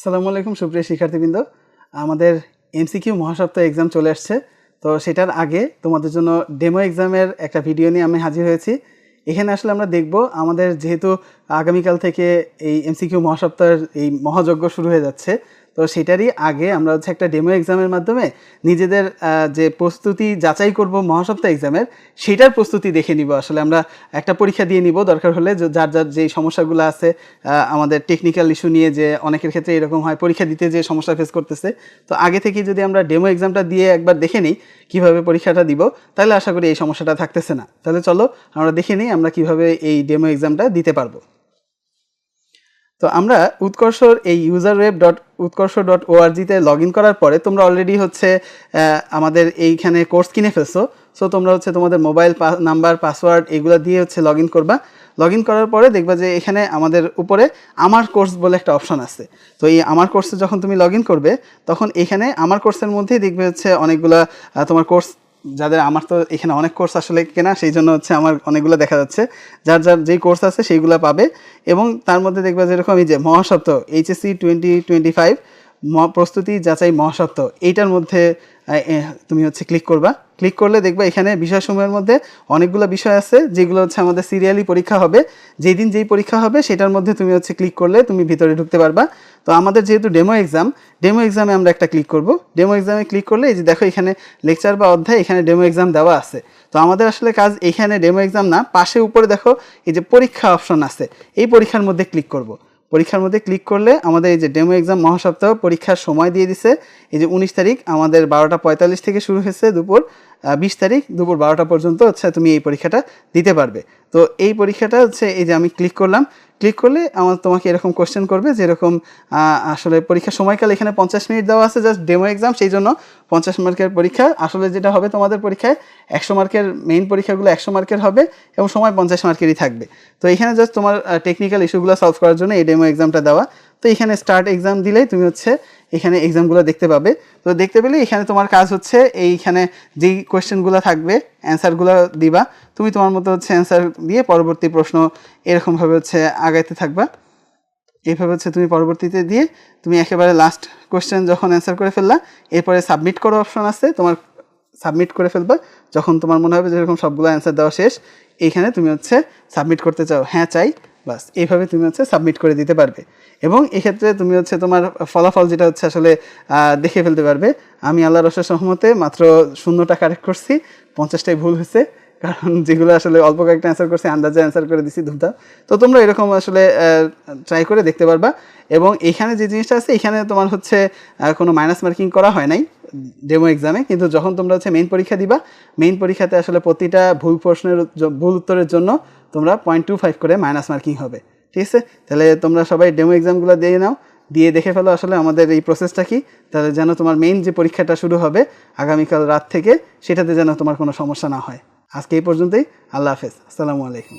আসসালামু আলাইকুম, সুপ্রিয় শিক্ষার্থীবৃন্দ। আমাদের এমসিকিউ মহাসপ্তাহ এক্সাম চলে আসছে। তো সেটার আগে তোমাদের জন্য ডেমো এক্সামের একটা ভিডিও নিয়ে আমি হাজির হয়েছি। এখানে আসলে আমরা দেখব আমাদের যেহেতু আগামীকাল থেকে এই এমসিকিউ মহাসপ্তাহের এই মহাযজ্ঞ শুরু হয়ে যাচ্ছে। তো সেটারই আগে আমরা হচ্ছে একটা ডেমো এক্সামের মাধ্যমে নিজেদের যে প্রস্তুতি যাচাই করব মহাসপ্তাহ এক্সামের সেটার প্রস্তুতি দেখে নিব। আসলে আমরা একটা পরীক্ষা দিয়ে নিব, দরকার হলে যার যার যেই সমস্যাগুলো আছে আমাদের টেকনিক্যাল ইস্যু নিয়ে যে অনেকের ক্ষেত্রে এরকম হয়, পরীক্ষা দিতে যে সমস্যা ফেস করতেছে। তো আগে থেকে যদি আমরা ডেমো এক্সামটা দিয়ে একবার দেখে নিই কীভাবে পরীক্ষাটা দিব, তাহলে আশা করি এই সমস্যাটা থাকতেছে না। তাহলে চলো আমরা দেখে নিই আমরা কীভাবে এই ডেমো এক্সামটা দিতে পারব। তো আমরা উৎকর্ষর এই user web dot Utkorsho dot ওআরজিতে log in করার পরে তোমরা অলরেডি হচ্ছে আমাদের এইখানে কোর্স কিনে ফেলছো। সো তোমরা হচ্ছে তোমাদের মোবাইল নাম্বার পাসওয়ার্ড এগুলো দিয়ে হচ্ছে লগ ইন করবা। লগ ইন করার পরে দেখবা যে এখানে আমাদের উপরে আমার কোর্স বলে একটা অপশন আছে। তো এই আমার কোর্সে যখন তুমি লগ ইন করবে, তখন এখানে আমার কোর্সের মধ্যেই দেখবে হচ্ছে অনেকগুলা তোমার কোর্স যাদের আমার তো এখানে অনেক কোর্স আসলে কেনা, সেই জন্য হচ্ছে আমার অনেকগুলো দেখা যাচ্ছে। যার যার যেই কোর্স আছে, সেইগুলো পাবে। এবং তার মধ্যে দেখবে যেরকম এই যে মহাসপ্ত এইচএসসি টোয়েন্টি টোয়েন্টি ফাইভ প্রস্তুতি যাচাই মহাসপ্তাহ এইটার মধ্যে তুমি হচ্ছে ক্লিক করবা। ক্লিক করলে দেখবা এখানে বিষয়সমূহের মধ্যে অনেকগুলো বিষয় আছে, যেগুলো হচ্ছে আমাদের সিরিয়ালি পরীক্ষা হবে। যেই দিন যেই পরীক্ষা হবে, সেটার মধ্যে তুমি হচ্ছে ক্লিক করলে তুমি ভিতরে ঢুকতে পারবা। তো আমাদের যেহেতু ডেমো এক্সাম ডেমো এক্সামে আমরা একটা ক্লিক করব। ডেমো এক্সামে ক্লিক করলে এই যে দেখো এখানে লেকচার বা অধ্যায়, এখানে ডেমো এক্সাম দেওয়া আছে। তো আমাদের আসলে কাজ এখানে ডেমো এক্সাম না, পাশে উপরে দেখো এই যে পরীক্ষা অপশন আছে, এই পরীক্ষার মধ্যে ক্লিক করব। পরীক্ষার মধ্যে ক্লিক করলে আমাদের এই যে ডেমো এক্সাম মহাসপ্তাহ পরীক্ষার সময় দিয়ে দিছে। এই যে উনিশ তারিখ আমাদের বারোটা পঁয়তাল্লিশ থেকে শুরু হয়েছে দুপুর। বিশ তারিখ দুপুর বারোটা পর্যন্ত হচ্ছে তুমি এই পরীক্ষাটা দিতে পারবে। তো এই পরীক্ষাটা হচ্ছে এই যে আমি ক্লিক করলাম ক্লিক করলে আমার তোমাকে এরকম কোশ্চেন করবে যেরকম আসলে পরীক্ষার সময়কাল এখানে পঞ্চাশ মিনিট দেওয়া আছে জাস্ট ডেমো এক্সাম সেই জন্য পঞ্চাশ মার্কের পরীক্ষা, আসলে যেটা হবে তোমাদের পরীক্ষায় একশো মার্কের মেইন পরীক্ষাগুলো একশো মার্কের হবে এবং সময় পঞ্চাশ মার্কেরই থাকবে। তো এখানে জাস্ট তোমার টেকনিক্যাল ইস্যুগুলো সলভ করার জন্য এই ডেমো এক্সামটা দেওয়া। তো এখানে স্টার্ট এক্সাম দিলেই তুমি হচ্ছে এখানে এক্সামগুলো দেখতে পাবে। তো দেখতে পেলে এখানে তোমার কাজ হচ্ছে এইখানে যেই কোয়েশ্চেনগুলো থাকবে অ্যান্সারগুলো দিবা। তুমি তোমার মতো হচ্ছে অ্যান্সার দিয়ে পরবর্তী প্রশ্ন এরকমভাবে হচ্ছে আগাইতে থাকবা। এইভাবে হচ্ছে তুমি পরবর্তীতে দিয়ে তুমি একেবারে লাস্ট কোয়েশ্চেন যখন অ্যান্সার করে ফেললা, এরপরে সাবমিট করো অপশন আছে, তোমার সাবমিট করে ফেলবা। যখন তোমার মনে হবে যেরকম সবগুলো অ্যান্সার দেওয়া শেষ, এইখানে তুমি হচ্ছে সাবমিট করতে চাও। হ্যাঁ চাই। বাস, এইভাবে তুমি হচ্ছে সাবমিট করে দিতে পারবে। এবং এক্ষেত্রে তুমি হচ্ছে তোমার ফলাফল যেটা হচ্ছে আসলে দেখে ফেলতে পারবে। আমি আল্লাহ রসের সহমতে মাত্র শূন্যটা কারেক্ট করছি, পঞ্চাশটাই ভুল হয়েছে, কারণ যেগুলো আসলে অল্প কয়েকটা অ্যান্সার করছি, আন্দাজে অ্যান্সার করে দিছি ধুমধাম তো তোমরা এরকম আসলে ট্রাই করে দেখতে পারবা। এবং এখানে যে জিনিসটা আছে, এখানে তোমার হচ্ছে কোনো মাইনাস মার্কিং করা হয় নাই ডেমো এক্সামে কিন্তু যখন তোমরা হচ্ছে মেইন পরীক্ষা দিবা মেইন পরীক্ষাতে আসলে প্রতিটা ভুল প্রশ্নের ভুল উত্তরের জন্য তোমরা পয়েন্ট টু ফাইভ করে মাইনাস মার্কিং হবে। ঠিক আছে? তাহলে তোমরা সবাই ডেমো এক্সামগুলো দিয়ে নাও, দিয়ে দেখে ফেলো আসলে আমাদের এই প্রসেসটা কি, তাহলে যেন তোমার মেইন যে পরীক্ষাটা শুরু হবে আগামীকাল রাত থেকে, সেটাতে যেন তোমার কোনো সমস্যা না হয়। আজকে এই পর্যন্তই, আল্লাহ হাফেজ, আসসালামু আলাইকুম।